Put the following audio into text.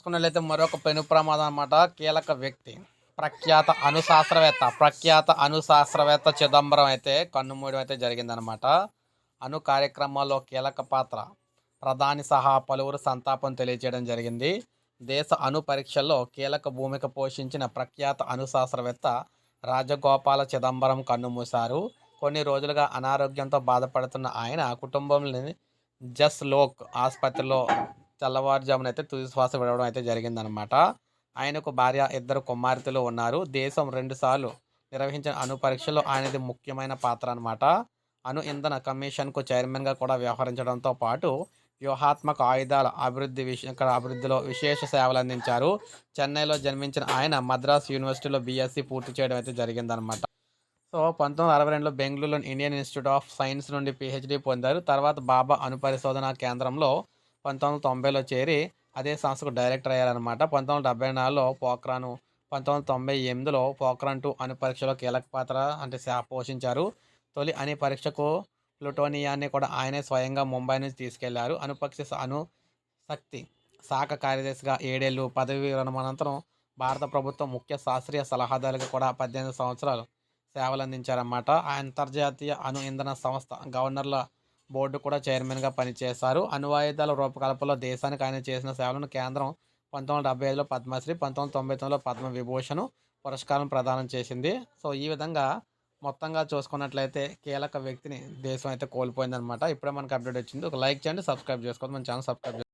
చూసుకున్నట్లయితే మరొక పెను ప్రమాదం అన్నమాట. కీలక వ్యక్తి. ప్రఖ్యాత అనుశాస్త్రవేత్త. ప్రఖ్యాత అనుశాస్త్రవేత్త చిదంబరం అయితే కన్నుమూయడం అయితే జరిగిందనమాట అణు కార్యక్రమాల్లో కీలక పాత్ర. ప్రధాని సహా పలువురు సంతాపం తెలియజేయడం జరిగింది. దేశ అణు పరీక్షల్లో కీలక భూమిక పోషించిన ప్రఖ్యాత అనుశాస్త్రవేత్త రాజగోపాల చిదంబరం కన్నుమూశారు కొన్ని రోజులుగా అనారోగ్యంతో బాధపడుతున్న ఆయన కుటుంబంలోని జస్ లోక్ ఆసుపత్రిలో తెల్లవారుజామున అయితే తుది శ్వాస విడవడం అయితే జరిగిందనమాట ఆయనకు భార్య ఇద్దరు కుమార్తెలు ఉన్నారు. దేశం రెండుసార్లు నిర్వహించిన అణు పరీక్షలో ఆయనది ముఖ్యమైన పాత్ర అనమాట అణు ఇంధన కమిషన్కు చైర్మన్గా కూడా వ్యవహరించడంతో పాటు వ్యూహాత్మక ఆయుధాల అభివృద్ధి విష ఇక్కడ అభివృద్ధిలో విశేష సేవలు అందించారు చెన్నైలో జన్మించిన ఆయన మద్రాస్ యూనివర్సిటీలో బీఎస్సీ పూర్తి చేయడం అయితే జరిగిందనమాట సో పంతొమ్మిది వందల అరవై రెండులో బెంగళూరులోని ఇండియన్ ఇన్స్టిట్యూట్ ఆఫ్ సైన్స్ నుండి పిహెచ్డి పొందారు. తర్వాత బాబా అణు పరిశోధన కేంద్రంలో పంతొమ్మిది వందల తొంభైలో చేరి అదే సంస్థకు డైరెక్టర్ అయ్యారనమాట పంతొమ్మిది వందల డెబ్బై నాలుగులో పోక్రాను పంతొమ్మిది వందల తొంభై ఎనిమిదిలో పోక్రాన్ టూ అణు పరీక్షలో కీలక పాత్ర అంటే పోషించారు. తొలి అణు పరీక్షకు ప్లూటోనియాన్ని కూడా ఆయనే స్వయంగా ముంబై నుంచి తీసుకెళ్ళారు. అనుపక్ష స- అణు శక్తి శాఖ కార్యదర్శిగా ఏడేళ్ళు పదవి విరమణ అనంతరం భారత ప్రభుత్వం ముఖ్య శాస్త్రీయ సలహాదారుగా కూడా పద్దెనిమిది సంవత్సరాలు సేవలు అందించారన్నమాట అంతర్జాతీయ అణు ఇంధన సంస్థ గవర్నర్ల బోర్డు కూడా చైర్మన్గా పనిచేశారు. అణువాయుధాల రూపకల్పనలో దేశానికి ఆయన చేసిన సేవలను కేంద్రం పంతొమ్మిది వందల డెబ్బై ఐదులో పద్మశ్రీ పంతొమ్మిది వందల తొంభై తొమ్మిదిలో పద్మ విభూషణ్ పురస్కారం ప్రదానం చేసింది. సో ఈ విధంగా మొత్తంగా చూసుకున్నట్లయితే కీలక వ్యక్తిని దేశం అయితే కోల్పోయిందనమాట ఇప్పుడే మనకు అప్డేట్ వచ్చింది. ఒక లైక్ చేయండి సబ్స్క్రైబ్ చేసుకోండి మన ఛానల్ సబ్స్క్రైబ్